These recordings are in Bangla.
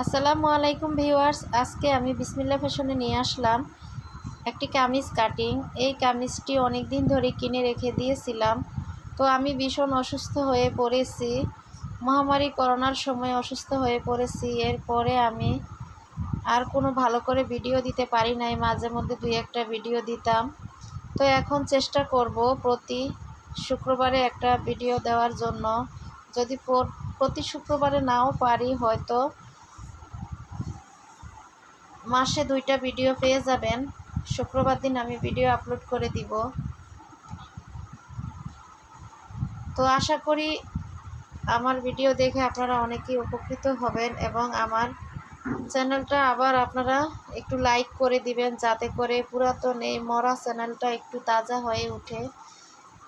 আসসালামু আলাইকুম ভিউয়ার্স, আজকে আমি বিসমিল্লা ফ্যাশনে নিয়ে আসলাম একটি কামিজ কাটিং। এই কামিজটি অনেক দিন ধরে কিনে রেখে দিয়েছিলাম, তো আমি ভীষণ অসুস্থ হয়ে পড়েছি। মহামারী করোনার সময় অসুস্থ হয়ে পড়েছি, এরপরে আমি আর কোনো ভালো করে ভিডিও দিতে পারি নাই, মাঝে মধ্যে দুই একটা ভিডিও দিতাম। তো এখন চেষ্টা করব প্রতি শুক্রবারে একটা ভিডিও দেওয়ার জন্য। যদি প্রতি শুক্রবারে নাও পারি, হয়তো মাসে দুইটা ভিডিও পেয়ে যাবেন। শুক্রবার দিন আমি ভিডিও আপলোড করে দিব। তো আশা করি আমার ভিডিও দেখে আপনারা অনেকেই উপকৃত হবেন এবং আমার চ্যানেলটা আবার আপনারা একটু লাইক করে দিবেন যাতে করে পুরাতন এই মরা চ্যানেলটা একটু তাজা হয়ে ওঠে।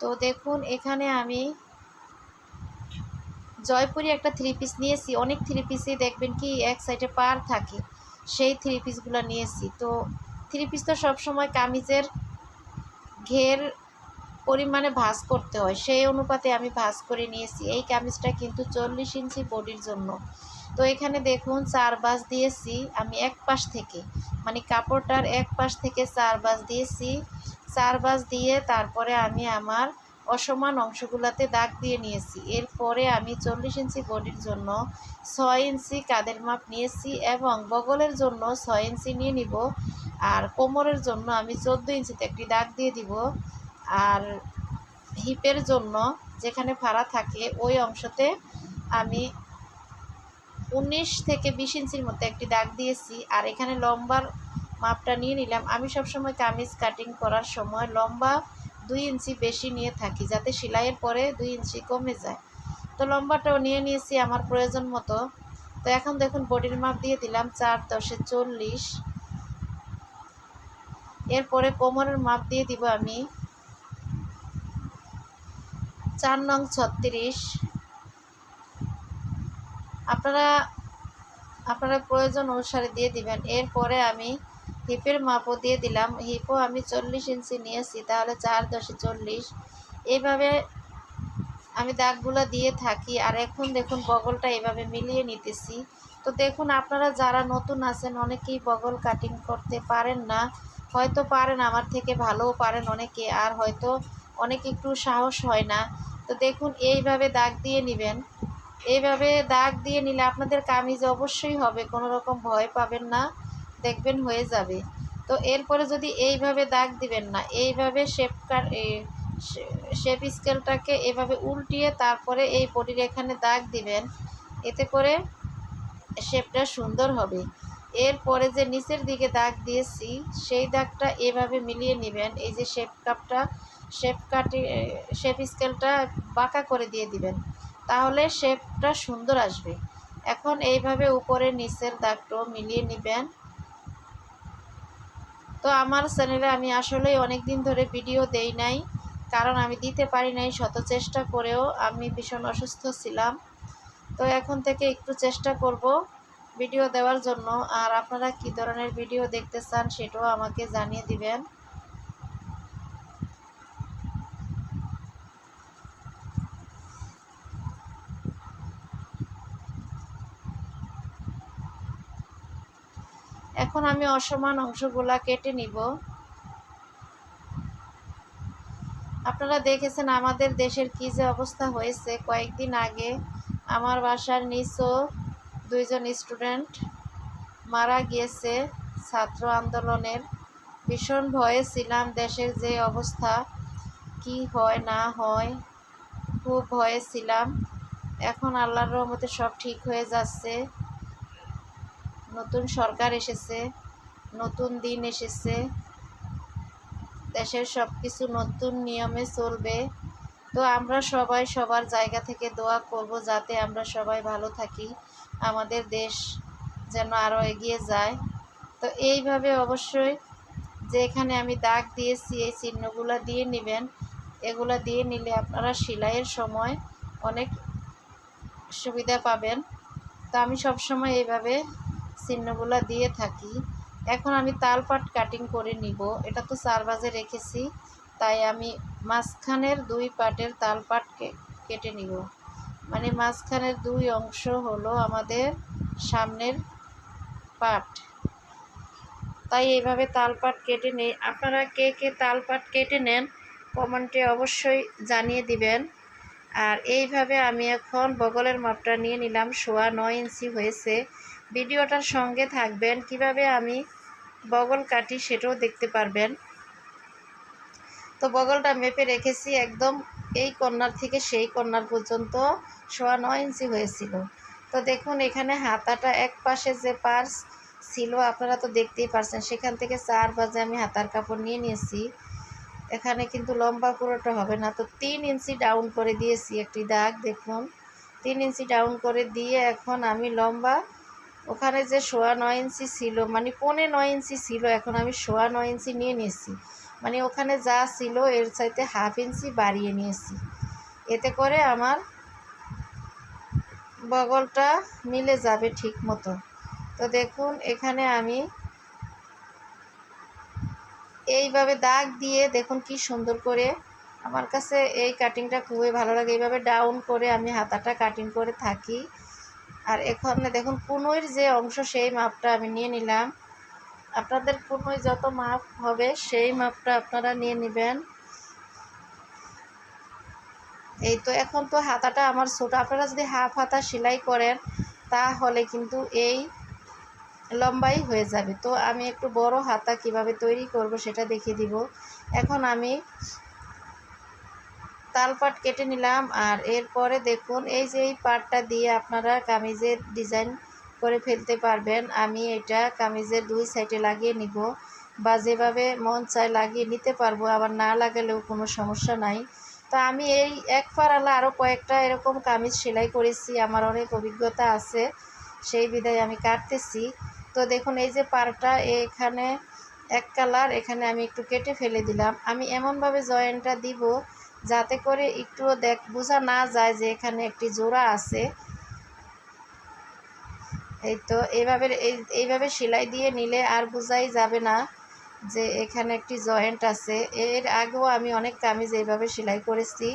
তো দেখুন, এখানে আমি জয়পুরি একটা থ্রি পিস নিয়েছি। অনেক থ্রি পিসই দেখবেন কি এক সাইডে পার থাকে। সেই থ্রি পিসগুলো নিয়েছি। তো থ্রি পিস তো সবসময় কামিজের ঘের পরিমাণে ভাঁজ করতে হয়। সেই অনুপাতে আমি ভাঁজ করে নিয়েছি। এই কামিজটা কিন্তু চল্লিশ ইঞ্চি বডির জন্য। তো এখানে দেখুন, চার বাস দিয়েছি আমি এক পাশ থেকে। মানে কাপড়টার এক পাশ থেকে চার বাস দিয়েছি। চার বাস দিয়ে তারপরে আমি আমার অসমান অংশগুলোতে দাগ দিয়ে নিয়েছি। এরপরে আমি চল্লিশ ইঞ্চি বডির জন্য ছয় ইঞ্চি কাদের মাপ নিয়েছি এবং বগলের জন্য ছয় ইঞ্চি নিয়ে নিব আর কোমরের জন্য আমি চোদ্দ ইঞ্চিতে একটি দাগ দিয়ে দিব। আর হিপের জন্য যেখানে ফাড়া থাকে ওই অংশতে আমি উনিশ থেকে বিশ ইঞ্চির মতো একটি দাগ দিয়েছি আর এখানে লম্বার মাপটা নিয়ে নিলাম। আমি সবসময় কামিজ কাটিং করার সময় লম্বা দুই ইঞ্চি বেশি নিয়ে থাকি, যাতে সেলাইয়ের পরে দুই ইঞ্চি কমে যায়। তো লম্বাটাও নিয়ে নিয়েছি আমার প্রয়োজন মতো। তো এখন দেখুন বডির মাপ দিয়ে দিলাম চার দশে চল্লিশ। এরপরে কোমরের মাপ দিয়ে দিব আমি চার নং ছত্রিশ। আপনারা আপনারা প্রয়োজন অনুসারে দিয়ে দিবেন। এরপরে আমি হিপের মাপও দিয়ে দিলাম। হিপও আমি চল্লিশ ইঞ্চি নিয়েছি, তাহলে চার দশে চল্লিশ। এইভাবে আমি দাগগুলো দিয়ে থাকি, আর এখন দেখুন বগলটা এভাবে মিলিয়ে নিতেছি। তো দেখুন আপনারা যারা নতুন আছেন, অনেকেই বগল কাটিং করতে পারেন না। হয়তো পারেন, আমার থেকে ভালোও পারেন অনেকে, আর হয়তো অনেক একটু সাহস হয় না। তো দেখুন এইভাবে দাগ দিয়ে নেবেন। এইভাবে দাগ দিয়ে নিলে আপনাদের কামিজ অবশ্যই হবে, কোনো রকম ভয় পাবেন না। দেখবেন হয়ে যাবে। তো এরপরে যদি এইভাবে দাগ দিবেন না, এইভাবে শেপ কাট শেপ স্কেলটাকে এভাবে উল্টিয়ে তারপরে এই বডির এখানে দাগ দিবেন, এতে করে শেপটা সুন্দর হবে। এরপরে যে নিচের দিকে দাগ দিয়েছি, সেই দাগটা এভাবে মিলিয়ে নেবেন, এই যে শেপ কাপটা শেপ কাটি শেপ স্কেলটা বাঁকা করে দিয়ে দিবেন। তাহলে শেপটা সুন্দর আসবে। এখন এইভাবে উপরে নিচের দাগটাও মিলিয়ে নেবেন। তো আমার চ্যানেলে আমি আসলেই অনেক দিন ধরে ভিডিও দেই নাই, কারণ আমি দিতে পারি নাই শত চেষ্টা করেও আমি ভীষণ অসুস্থ ছিলাম। তো এখন থেকে একটু চেষ্টা করব ভিডিও দেওয়ার জন্য, আর আপনারা কি ধরনের ভিডিও দেখতে চান সেটাও আমাকে জানিয়ে দিবেন। এখন আমি অসমান অংশগুলা কেটে নিব। আপনারা দেখেছেন আমাদের দেশের কী যে অবস্থা হয়েছে। কয়েকদিন আগে আমার বাসার নিচও দুইজন স্টুডেন্ট মারা গিয়েছে ছাত্র আন্দোলনের। ভীষণ ভয়ে ছিলাম দেশের যে অবস্থা, কি হয়, না হয়, খুব ভয়ে ছিলাম। এখন আল্লাহর রহমতে সব ঠিক হয়ে যাচ্ছে। নতুন সরকার এসেছে, নতুন দিন এসেছে, দেশের সব কিছু নতুন নিয়মে চলবে। তো আমরা সবাই সবার জায়গা থেকে দোয়া করব যাতে আমরা সবাই ভালো থাকি, আমাদের দেশ যেন আরও এগিয়ে যায়। তো এইভাবে অবশ্যই যে এখানে আমি দাগ দিয়েছি, এই চিহ্নগুলো দিয়ে নেবেন, এগুলো দিয়ে নিলে আপনারা সেলাইয়ের সময় অনেক সুবিধা পাবেন। তো আমি সবসময় এইভাবে চিহ্নগুলো দিয়ে থাকি। এখন আমি তালপাট কাটিং করে নিব। এটা তো চার বাজে রেখেছি। তাই আমি মাঝখানের দুই পাটের তালপাট কে- কেটে নিব। মানে মাঝখানের দুই অংশ হলো আমাদের সামনের পাট। তাই এইভাবে তালপাট কেটে নেই। আপনারা কে কে তালপাট কেটে নেন, কমেন্টে অবশ্যই জানিয়ে দিবেন। আর এইভাবে আমি এখন বগলের মাপটা নিয়ে নিলাম। সোয়া নয় ইঞ্চি হয়েছে। ভিডিওটার সঙ্গে থাকবেন, কীভাবে আমি বগল কাটি সেটাও দেখতে পারবেন। তো বগলটা মেপে রেখেছি, একদম এই কর্নার থেকে সেই কর্নার পর্যন্ত সোয়া নয় ইঞ্চি হয়েছিল। তো দেখুন, এখানে হাতাটা এক পাশে যে পার্স ছিল, আপনারা তো দেখতেই পারছেন, সেখান থেকে চার বাজে আমি হাতার কাপড় নিয়ে নিয়েছি। এখানে কিন্তু লম্বা পুরোটা হবে না। তো তিন ইঞ্চি ডাউন করে দিয়েছি একটি দাগ, দেখুন। তিন ইঞ্চি ডাউন করে দিয়ে এখন আমি লম্বা ওখানে যে সোয়া নয় ইঞ্চি ছিল মানে পৌনে নয় ইঞ্চি ছিল, এখন আমি সোয়া নয় ইঞ্চি নিয়ে নিয়েছি। মানে ওখানে যা ছিল, এর চাইতে হাফ ইঞ্চি বাড়িয়ে নিয়েছি। এতে করে আমার বগলটা মিলে যাবে ঠিক মতো। তো দেখুন, এখানে আমি এইভাবে দাগ দিয়ে দেখুন কি সুন্দর করে। আমার কাছে এই কাটিংটা খুবই ভালো লাগে। এইভাবে ডাউন করে আমি হাতাটা কাটিং করে থাকি। আর এখানে দেখুন কুনোইর যে অংশ, সেই মাপটা আমি নিয়ে নিলাম। আপনাদের কুনোই যত মাপ হবে, সেই মাপটা আপনারা নিয়ে নেবেন। এই তো এখন তো হাতাটা আমার ছোটো। আপনারা যদি হাফ হাতা সেলাই করেন, তাহলে কিন্তু এই লম্বাই হয়ে যাবে। তো আমি একটু বড় হাতা কীভাবে তৈরি করব, সেটা দেখিয়ে দিব। এখন আমি তালপাট কেটে নিলাম আর এরপরে দেখুন, এই যে এই পাটটা দিয়ে আপনারা কামিজের ডিজাইন করে ফেলতে পারবেন। আমি এটা কামিজের দুই সাইডে লাগিয়ে নিব। বা যেভাবে মন চায় লাগিয়ে নিতে পারব, আবার না লাগালেও কোনো সমস্যা নাই। তো আমি এই এক পারালা আরও কয়েকটা এরকম কামিজ সেলাই করেছি, আমার অনেক অভিজ্ঞতা আছে, সেই বিধায় আমি কাটতেছি। তো দেখুন, এই যে পারটা এখানে এক কালার, এখানে আমি একটু কেটে ফেলে দিলাম। আমি এমনভাবে জয়েন্টটা দিব যাতে করে একটু দেখ, বোঝা না যায় যে এখানে একটি জোড়া আছে। এই তো এইভাবে এইভাবে সেলাই দিয়ে নিলে আর বোঝাই যাবে না যে এখানে একটি জয়েন্ট আছে। এর আগেও আমি অনেক কামিজ এইভাবে সেলাই করেছি।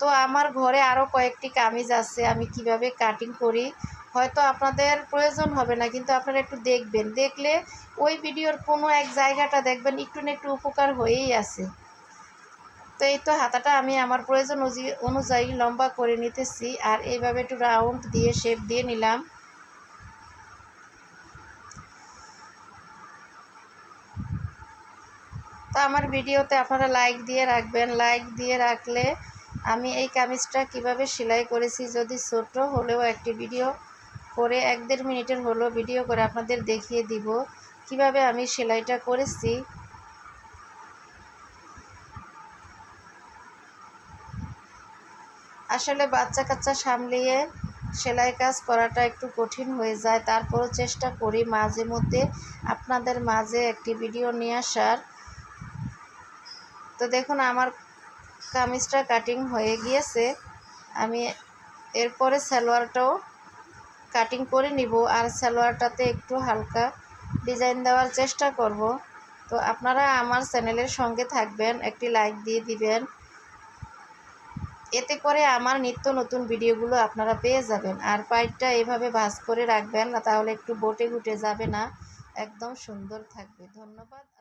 তো আমার ঘরে আরও কয়েকটি কামিজ আছে, আমি কীভাবে কাটিং করি? হয়তো আপনাদের প্রয়োজন হবে না, কিন্তু আপনারা একটু দেখবেন। দেখলে ওই ভিডিওর কোনো এক জায়গাটা দেখবেন, একটু না একটু উপকার হয়েই আছে। তো এই তো হাতাটা আমি আমার প্রয়োজন অনুযায়ী লম্বা করে নিতেছি, আর এইভাবে একটু রাউন্ড দিয়ে শেপ দিয়ে নিলাম। তো আমার ভিডিওতে আপনারা লাইক দিয়ে রাখবেন। লাইক দিয়ে রাখলে আমি এই কামিজটা কীভাবে সেলাই করেছি যদি ছোট হলেও একটি ভিডিও করে এক দেড় মিনিটের হলো ভিডিও করে আপনাদের দেখিয়ে দিব কীভাবে আমি সেলাইটা করেছি। আসলে বাচ্চা কাচ্চা সামলিয়ে সেলাই কাজ করাটা একটু কঠিন হয়ে যায়, তারপরও চেষ্টা করি মাঝে মধ্যে আপনাদের মাঝে একটি ভিডিও নিয়ে আসার। তো দেখুন, আমার কামিজটা কাটিং হয়ে গিয়েছে। আমি এরপরে সালোয়ারটাও কাটিং করে নিব আর সালোয়ারটাতে একটু হালকা ডিজাইন দেওয়ার চেষ্টা করব। তো আপনারা আমার চ্যানেলের সঙ্গে থাকবেন, একটি লাইক দিয়ে দিবেন। এতে করে আমার নিত্য নতুন ভিডিওগুলো আপনারা পেয়ে যাবেন। আর পাইপটা এভাবে ভাজ করে রাখবেন না, তাহলে একটু বটে ঘুটে যাবে না। একদম সুন্দর থাকবে। ধন্যবাদ।